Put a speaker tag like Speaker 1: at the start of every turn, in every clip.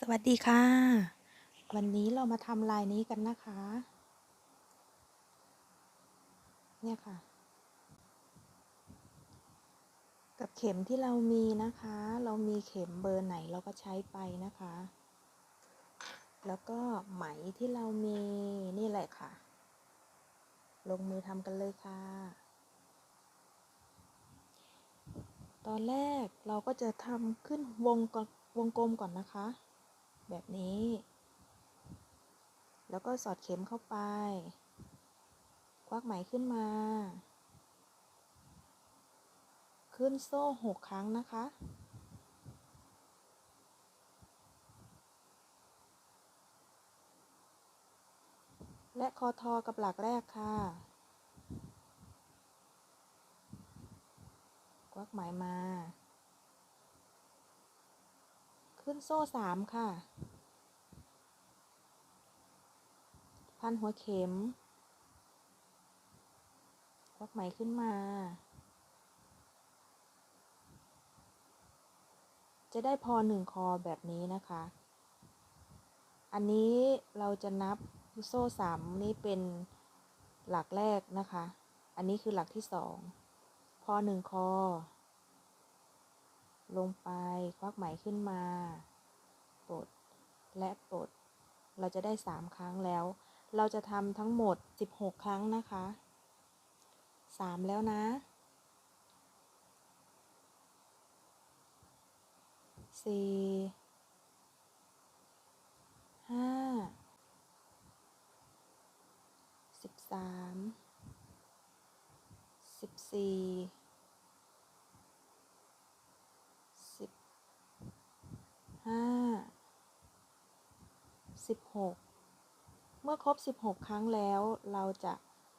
Speaker 1: สวัสดีค่ะ วันนี้เรามาทำลายนี้กันนะคะ เนี่ยค่ะ กับเข็มที่เรามีนะคะ เรามีเข็มเบอร์ไหนเราก็ใช้ไปนะคะ แล้วก็ไหมที่เรามีนี่แหละค่ะ ลงมือทำกันเลยค่ะ ตอนแรกเราก็จะทำขึ้นวงก่อนวงกลมก่อนนะคะ แบบนี้ แล้วก็สอดเข็มเข้าไป ควักไหมขึ้นมา ขึ้นโซ่หกครั้งนะคะและคอทอกับหลักแรกค่ะ ควักไหมมา ขึ้นโซ่สามค่ะ พันหัวเข็มควักไหมขึ้นมา จะได้พอหนึ่งคอแบบนี้นะคะ อันนี้เราจะนับโซ่สามนี่เป็นหลักแรกนะคะ อันนี้คือหลักที่สอง พอหนึ่งคอ ลงไปควักไหมขึ้นมา ปลด และปลด เราจะได้สามครั้งแล้ว เราจะทำทั้งหมดสิบหกครั้งนะคะสามแล้วนะสี่ห้าสิบสามสิบสี่ 16 เมื่อครบ 16 ครั้งแล้ว เราจะ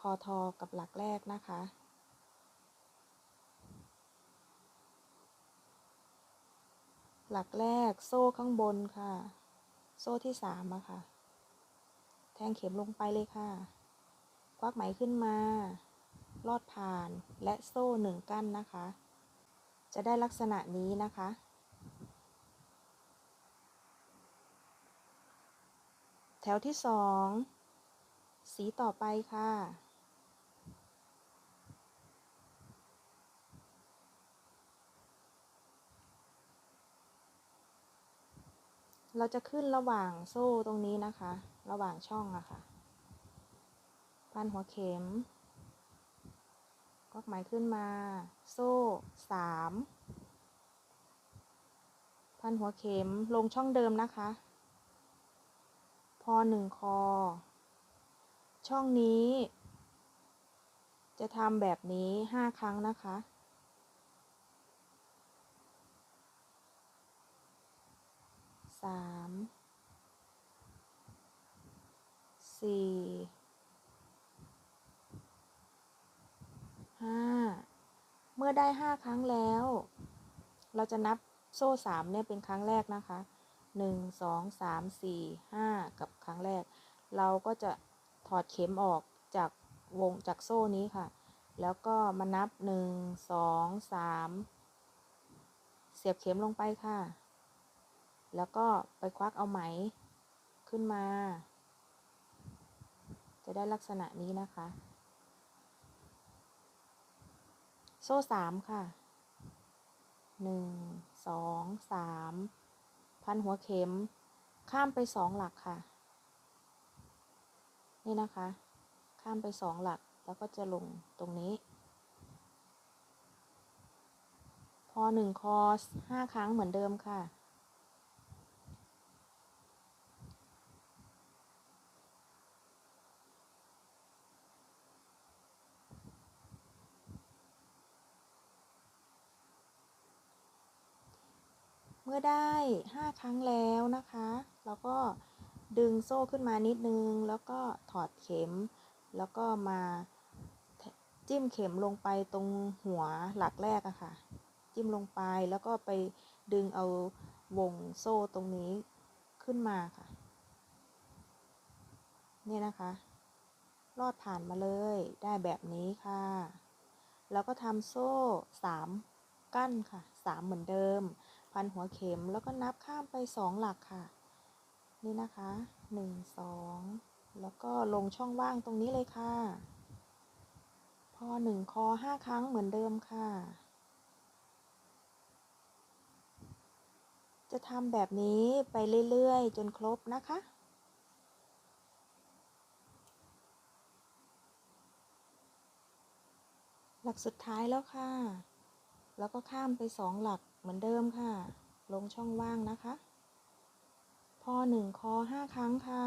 Speaker 1: คอทอกับหลักแรกนะคะ หลักแรกโซ่ข้างบนค่ะ โซ่ที่3อะค่ะ แทงเข็มลงไปเลยค่ะ ควักไหมขึ้นมา ลอดผ่านและโซ่หนึ่งกั้นนะคะ จะได้ลักษณะนี้นะคะ แถวที่สองสีต่อไปค่ะ เราจะขึ้นระหว่างโซ่ตรงนี้นะคะ ระหว่างช่องอะค่ะ พันหัวเข็มก็หมายขึ้นมา โซ่สามพันหัวเข็มลงช่องเดิมนะคะ หนึ่งคอ ช่องนี้ จะทำแบบนี้ห้าครั้งนะคะ สาม สี่ ห้า เมื่อได้ห้าครั้งแล้ว เราจะนับโซ่สามเนี่ยเป็นครั้งแรกนะคะ หนึ่งสองสามสี่ห้ากับครั้งแรก เราก็จะถอดเข็มออกจากวงจากโซ่นี้ค่ะ แล้วก็มานับหนึ่งสองสามเสียบเข็มลงไปค่ะ แล้วก็ไปควักเอาไหมขึ้นมา จะได้ลักษณะนี้นะคะ โซ่สามค่ะหนึ่งสองสาม พันหัวเข็ม ข้ามไปสองหลักค่ะ นี่นะคะ ข้ามไปสองหลักแล้วก็จะลงตรงนี้ พอหนึ่งคอสห้าครั้งเหมือนเดิมค่ะ มื่อได้ห้าครั้งแล้วนะคะ เราก็ดึงโซ่ขึ้นมานิดนึง แล้วก็ถอดเข็ม แล้วก็มาจิ้มเข็มลงไปตรงหัวหลักแรกอะค่ะ จิ้มลงไปแล้วก็ไปดึงเอาวงโซ่ตรงนี้ขึ้นมาค่ะ เนี่ยนะคะ ลอดผ่านมาเลยได้แบบนี้ค่ะ แล้วก็ทำโซ่สามกั้นค่ะสามเหมือนเดิม พันหัวเข็มแล้วก็นับข้ามไปสองหลักค่ะ นี่นะคะหนึ่งสองแล้วก็ลงช่องว่างตรงนี้เลยค่ะ พอหนึ่งคอห้าครั้งเหมือนเดิมค่ะ จะทำแบบนี้ไปเรื่อยๆ จนครบนะคะหลักสุดท้ายแล้วค่ะ แล้วก็ข้ามไปสองหลัก เหมือนเดิมค่ะ ลงช่องว่างนะคะพอหนึ่งคอห้าครั้งค่ะ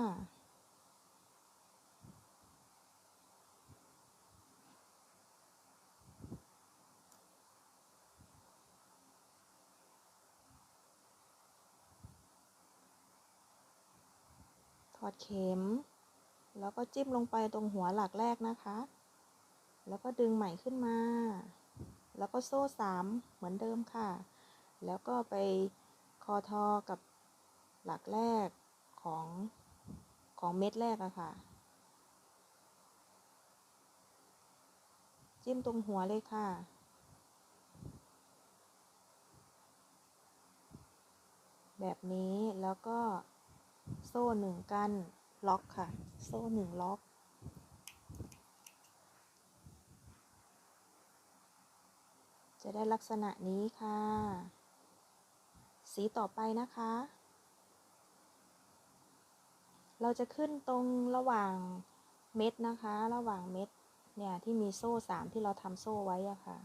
Speaker 1: ถอดเข็ม แล้วก็จิ้มลงไปตรงหัวหลักแรกนะคะ แล้วก็ดึงใหม่ขึ้นมา แล้วก็โซ่สามเหมือนเดิมค่ะ แล้วก็ไปคอทอกับหลักแรกของของเม็ดแรกอะค่ะ จิ้มตรงหัวเลยค่ะ แบบนี้แล้วก็โซ่หนึ่งกันล็อกค่ะ โซ่หนึ่งล็อกจะได้ลักษณะนี้ค่ะ สีต่อไปนะคะ เราจะขึ้นตรงระหว่างเม็ดนะคะ ระหว่างเม็ดเนี่ยที่มีโซ่สามที่เราทำโซ่ไว้อะค่ะ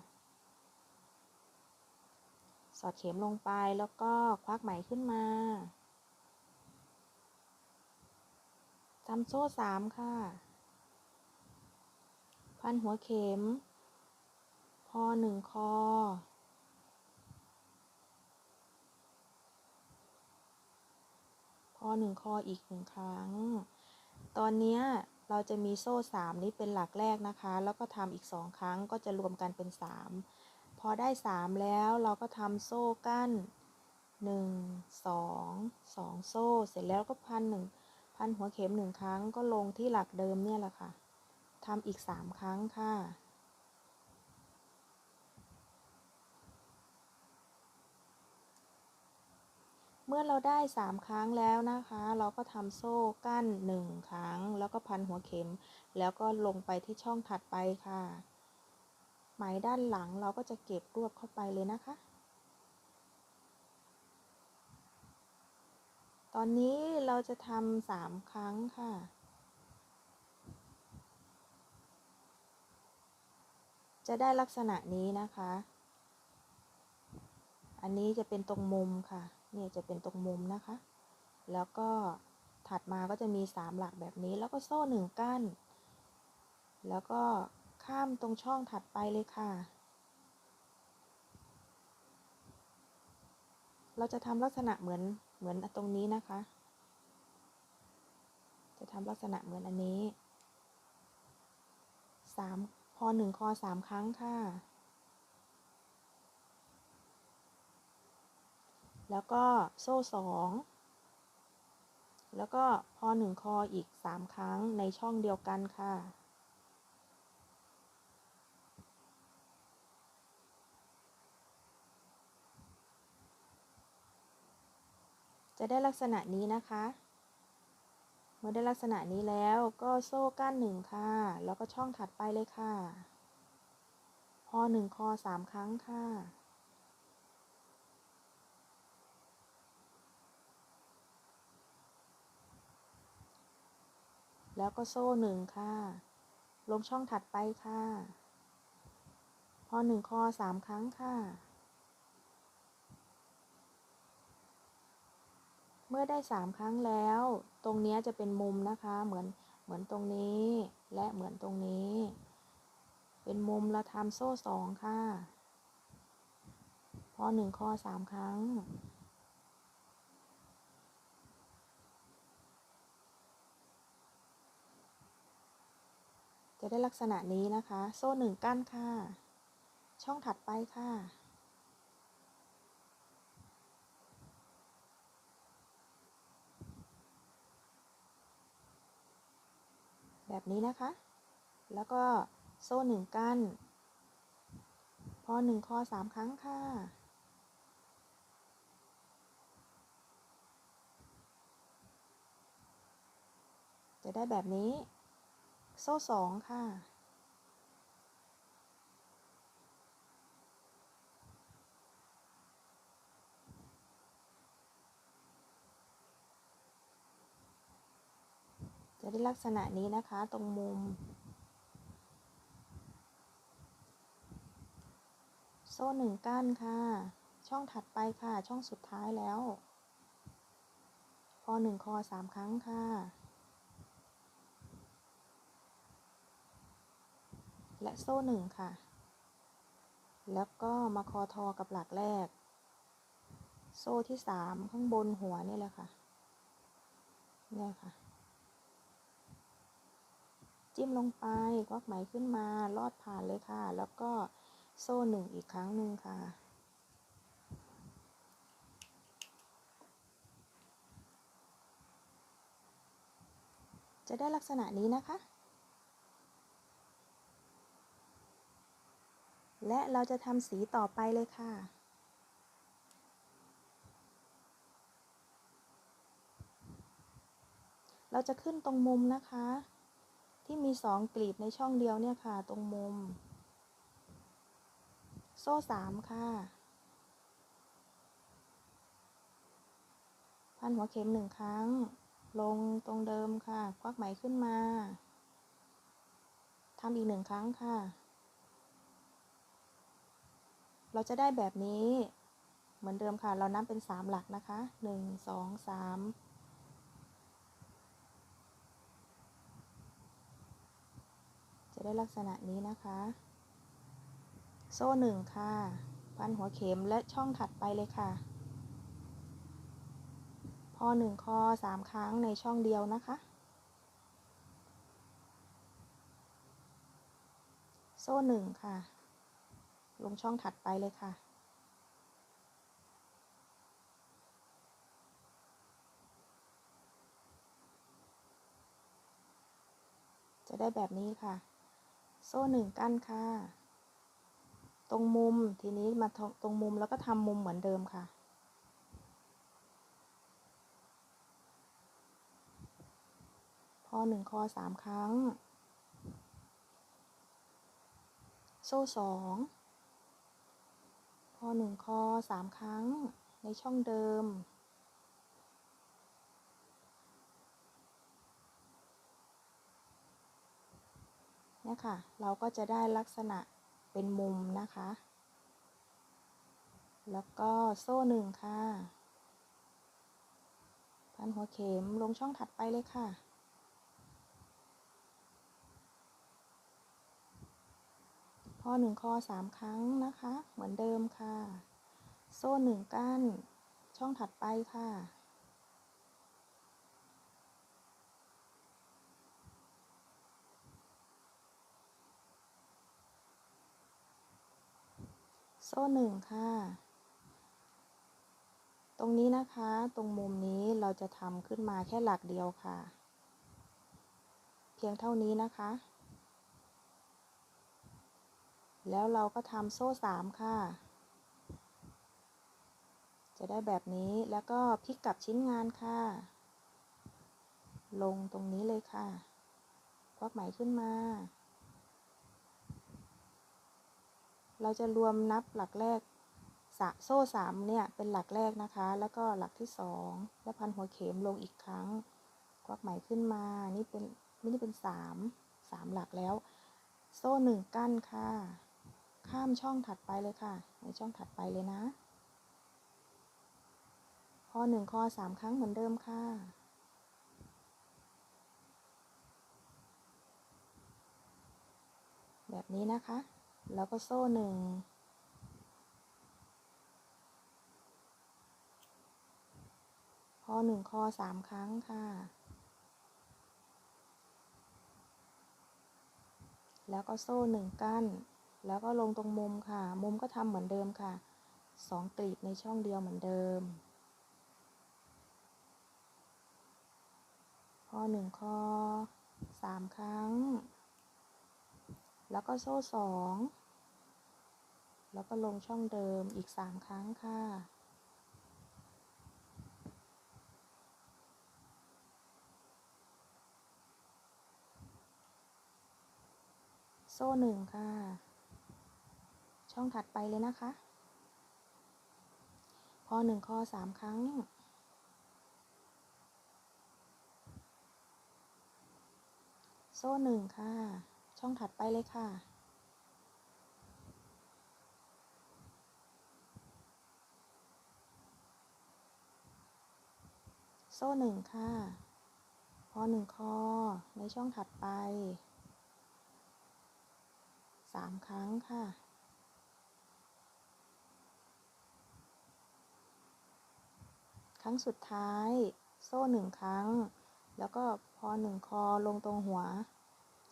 Speaker 1: สอดเข็มลงไปแล้วก็ควักไหมขึ้นมาทำโซ่สามค่ะ พันหัวเข็ม พอหนึ่งคอ พอหนึ่งคออีกหนึ่งครั้ง ตอนนี้เราจะมีโซ่สามนี้เป็นหลักแรกนะคะ แล้วก็ทำอีกสองครั้งก็จะรวมกันเป็นสามพอได้สามแล้วเราก็ทำโซ่กั้นหนึ่งสองสองโซ่ เสร็จแล้วก็พันหนึ่งพันหัวเข็มหนึ่งครั้งก็ลงที่หลักเดิมเนี่ยแหละค่ะทำอีกสามครั้งค่ะ เมื่อเราได้สามครั้งแล้วนะคะ เราก็ทำโซ่กั้นหนึ่งครั้ง แล้วก็พันหัวเข็ม แล้วก็ลงไปที่ช่องถัดไปค่ะ ไหมด้านหลังเราก็จะเก็บรวบเข้าไปเลยนะคะ ตอนนี้เราจะทำสามครั้งค่ะจะได้ลักษณะนี้นะคะ อันนี้จะเป็นตรงมุมค่ะ นี่จะเป็นตรงมุมนะคะ แล้วก็ถัดมาก็จะมีสามหลักแบบนี้ แล้วก็โซ่หนึ่งก้านแล้วก็ข้ามตรงช่องถัดไปเลยค่ะ เราจะทำลักษณะเหมือนเหมือนตรงนี้นะคะ จะทำลักษณะเหมือนอันนี้สามพอหนึ่งคอสามครั้งค่ะ แล้วก็โซ่สองแล้วก็พอหนึ่งคออีกสามครั้งในช่องเดียวกันค่ะ จะได้ลักษณะนี้นะคะ เมื่อได้ลักษณะนี้แล้วก็โซ่ก้านหนึ่งค่ะ แล้วก็ช่องถัดไปเลยค่ะ พอหนึ่งคอสามครั้งค่ะ แล้วก็โซ่หนึ่งค่ะ ลงช่องถัดไปค่ะ พอหนึ่งคอสามครั้งค่ะ เมื่อได้สามครั้งแล้ว ตรงนี้จะเป็นมุมนะคะ เหมือนเหมือนตรงนี้และเหมือนตรงนี้ เป็นมุมเราทำโซ่สองค่ะ พอหนึ่งคอสามครั้ง ได้ลักษณะนี้นะคะ โซ่หนึ่งกั้นค่ะ ช่องถัดไปค่ะ แบบนี้นะคะ แล้วก็โซ่หนึ่งกั้น พอหนึ่งคอสามครั้งค่ะจะได้แบบนี้ โซ่สองค่ะ จะได้ลักษณะนี้นะคะตรงมุม โซ่หนึ่งก้านค่ะ ช่องถัดไปค่ะ ช่องสุดท้ายแล้วพอหนึ่งคอสามครั้งค่ะ และโซ่หนึ่งค่ะ แล้วก็มาคอทอกับหลักแรก โซ่ที่สามข้างบนหัวนี่แหละค่ะเนี่ยค่ะ จิ้มลงไปควักไหมขึ้นมาลอดผ่านเลยค่ะ แล้วก็โซ่หนึ่งอีกครั้งหนึ่งค่ะจะได้ลักษณะนี้นะคะ และเราจะทำสีต่อไปเลยค่ะ เราจะขึ้นตรงมุมนะคะ ที่มีสองกลีบในช่องเดียวเนี่ยค่ะ ตรงมุม โซ่สามค่ะ พันหัวเข็มหนึ่งครั้ง ลงตรงเดิมค่ะ ควักไหมขึ้นมาทำอีกหนึ่งครั้งค่ะ เราจะได้แบบนี้ เหมือนเดิมค่ะ เรานับเป็นสามหลักนะคะหนึ่งสองสามจะได้ลักษณะนี้นะคะ โซ่หนึ่งค่ะ พันหัวเข็มและช่องถัดไปเลยค่ะ พอหนึ่งคอสามครั้งในช่องเดียวนะคะ โซ่หนึ่งค่ะ ลงช่องถัดไปเลยค่ะ จะได้แบบนี้ค่ะ โซ่หนึ่งกั้นค่ะ ตรงมุมทีนี้มาตรงมุมแล้วก็ทำมุมเหมือนเดิมค่ะพอหนึ่งคอสามครั้ง โซ่สอง พอหนึ่งคอสามครั้งในช่องเดิม เนี่ยค่ะ เราก็จะได้ลักษณะเป็นมุมนะคะ แล้วก็โซ่หนึ่งค่ะ พันหัวเข็มลงช่องถัดไปเลยค่ะ พอหนึ่งคอสามครั้งนะคะ เหมือนเดิมค่ะ โซ่หนึ่งก้านช่องถัดไปค่ะ โซ่หนึ่งค่ะ ตรงนี้นะคะ ตรงมุมนี้เราจะทำขึ้นมาแค่หลักเดียวค่ะ เพียงเท่านี้นะคะ แล้วเราก็ทำโซ่สามค่ะ จะได้แบบนี้แล้วก็พลิกกลับชิ้นงานค่ะ ลงตรงนี้เลยค่ะควักไหมขึ้นมา เราจะรวมนับหลักแรกสะโซ่สามเนี่ยเป็นหลักแรกนะคะ แล้วก็หลักที่สองและพันหัวเข็มลงอีกครั้ง ควักไหมขึ้นมา นี่เป็นนี่เป็นสามสามหลักแล้ว โซ่หนึ่งกั้นค่ะ ข้ามช่องถัดไปเลยค่ะ ในช่องถัดไปเลยนะพอหนึ่งคอสามครั้งเหมือนเดิมค่ะ แบบนี้นะคะ แล้วก็โซ่หนึ่งพอหนึ่งคอสามครั้งค่ะแล้วก็โซ่หนึ่งกั้น แล้วก็ลงตรงมุมค่ะ มุมก็ทำเหมือนเดิมค่ะสองกลีบในช่องเดียวเหมือนเดิม ข้อหนึ่งข้อสามครั้ง แล้วก็โซ่สองแล้วก็ลงช่องเดิมอีกสามครั้งค่ะโซ่หนึ่งค่ะ ช่องถัดไปเลยนะคะพอหนึ่งคอสามครั้ง โซ่หนึ่งค่ะ ช่องถัดไปเลยค่ะ โซ่หนึ่งค่ะพอหนึ่งคอในช่องถัดไปสามครั้งค่ะ ค รั้งสุดท้าย โซ่หนึ่งครั้ง แล้วก็พอหนึ่งคอลงตรงหัว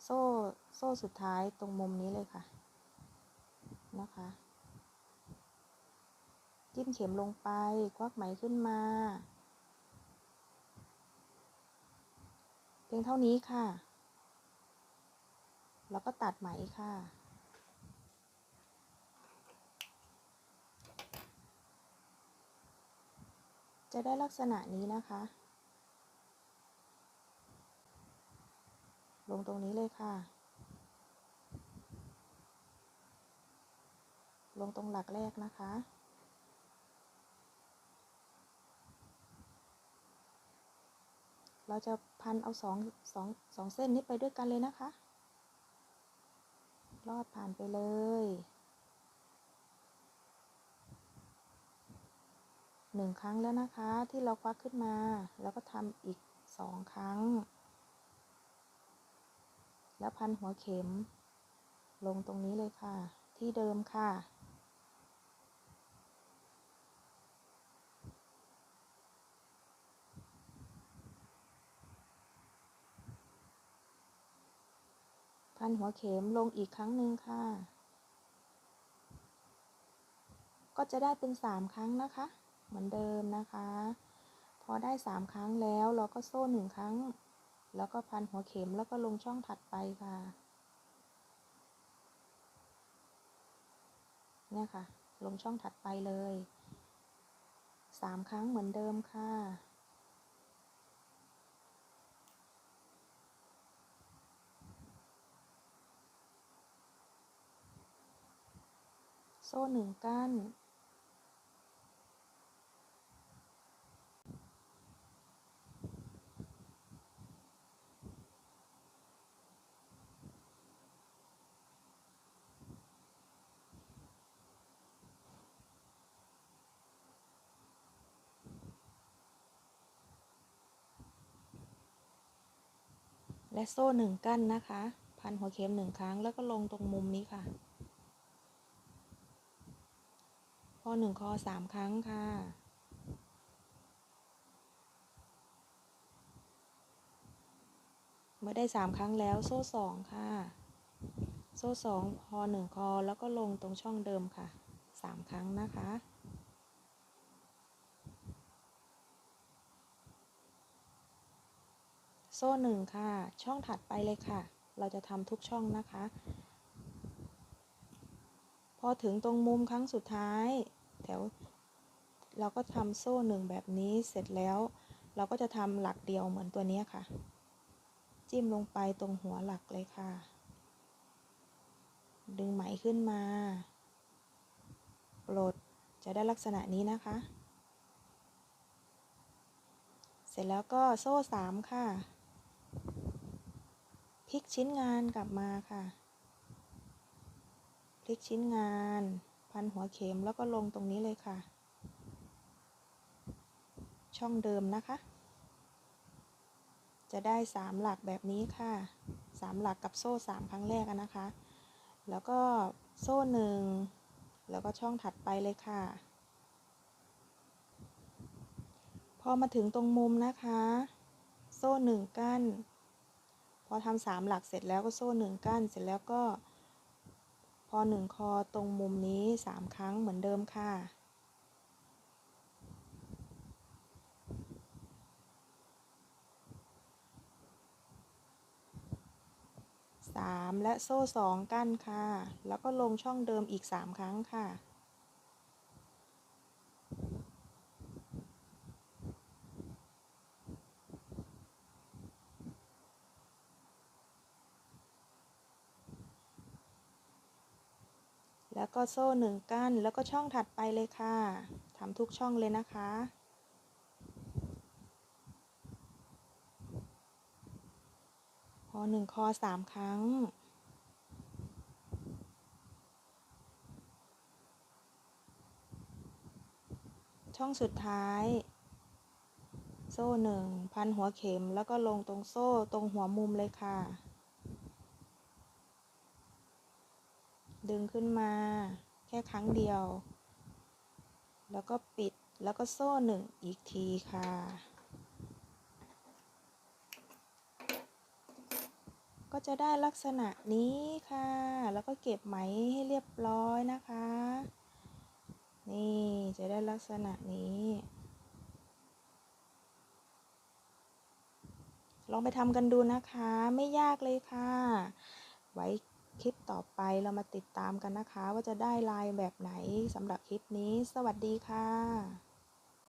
Speaker 1: โซ่โซ่สุดท้ายตรงมุมนี้เลยค่ะ นะคะ จิ้มเข็มลงไปควักไหมขึ้นมาเพียงเท่านี้ค่ะ แล้วก็ตัดไหมค่ะ จะได้ลักษณะนี้นะคะ ลงตรงนี้เลยค่ะ ลงตรงหลักแรกนะคะ เราจะพันเอาสองสองสองเส้นนี้ไปด้วยกันเลยนะคะ ลอดผ่านไปเลย หนึ่งครั้งแล้วนะคะ ที่เราควักขึ้นมา แล้วก็ทำอีกสองครั้ง แล้วพันหัวเข็ม ลงตรงนี้เลยค่ะ ที่เดิมค่ะ พันหัวเข็มลงอีกครั้งหนึ่งค่ะ ก็จะได้เป็นสามครั้งนะคะ เหมือนเดิมนะคะ พอได้สามครั้งแล้วเราก็โซ่หนึ่งครั้ง แล้วก็พันหัวเข็มแล้วก็ลงช่องถัดไปค่ะเนี่ยค่ะ ลงช่องถัดไปเลยสามครั้งเหมือนเดิมค่ะโซ่หนึ่งก้าน และโซ่หนึ่งกั้นนะคะ พันหัวเข็มหนึ่งครั้งแล้วก็ลงตรงมุมนี้ค่ะพอหนึ่งคอสามครั้งค่ะ เมื่อได้สามครั้งแล้วโซ่สองค่ะ โซ่สองพอหนึ่งคอแล้วก็ลงตรงช่องเดิมค่ะสามครั้งนะคะ โซ่หนึ่งค่ะ ช่องถัดไปเลยค่ะ เราจะทำทุกช่องนะคะ พอถึงตรงมุมครั้งสุดท้าย แถว เราก็ทำโซ่หนึ่งแบบนี้เสร็จแล้ว เราก็จะทำหลักเดียวเหมือนตัวนี้ค่ะ จิ้มลงไปตรงหัวหลักเลยค่ะ ดึงไหมขึ้นมาปลดจะได้ลักษณะนี้นะคะ เสร็จแล้วก็โซ่สามค่ะ พลิกชิ้นงานกลับมาค่ะ พลิกชิ้นงาน พันหัวเข็มแล้วก็ลงตรงนี้เลยค่ะ ช่องเดิมนะคะ จะได้สามหลักแบบนี้ค่ะสามหลักกับโซ่สามครั้งแรกนะคะ แล้วก็โซ่หนึ่งแล้วก็ช่องถัดไปเลยค่ะ พอมาถึงตรงมุมนะคะ โซ่หนึ่งกั้น พอทำสามหลักเสร็จแล้วก็โซ่หนึ่งกั้น เสร็จแล้วก็ พอหนึ่งคอตรงมุมนี้สามครั้งเหมือนเดิมค่ะสามและโซ่สองกั้นค่ะ แล้วก็ลงช่องเดิมอีกสามครั้งค่ะ แล้วก็โซ่หนึ่งก้านแล้วก็ช่องถัดไปเลยค่ะทำทุกช่องเลยนะคะพอหนึ่งคอสามครั้ง ช่องสุดท้าย โซ่หนึ่งพันหัวเข็มแล้วก็ลงตรงโซ่ตรงหัวมุมเลยค่ะ ดึงขึ้นมาแค่ครั้งเดียว แล้วก็ปิดแล้วก็โซ่หนึ่งอีกทีค่ะ ก็จะได้ลักษณะนี้ค่ะ แล้วก็เก็บไหมให้เรียบร้อยนะคะ นี่จะได้ลักษณะนี้ ลองไปทำกันดูนะคะ ไม่ยากเลยค่ะ ไว้ คลิปต่อไปเรามาติดตามกันนะคะ ว่าจะได้ลายแบบไหนสำหรับคลิปนี้ สวัสดีค่ะ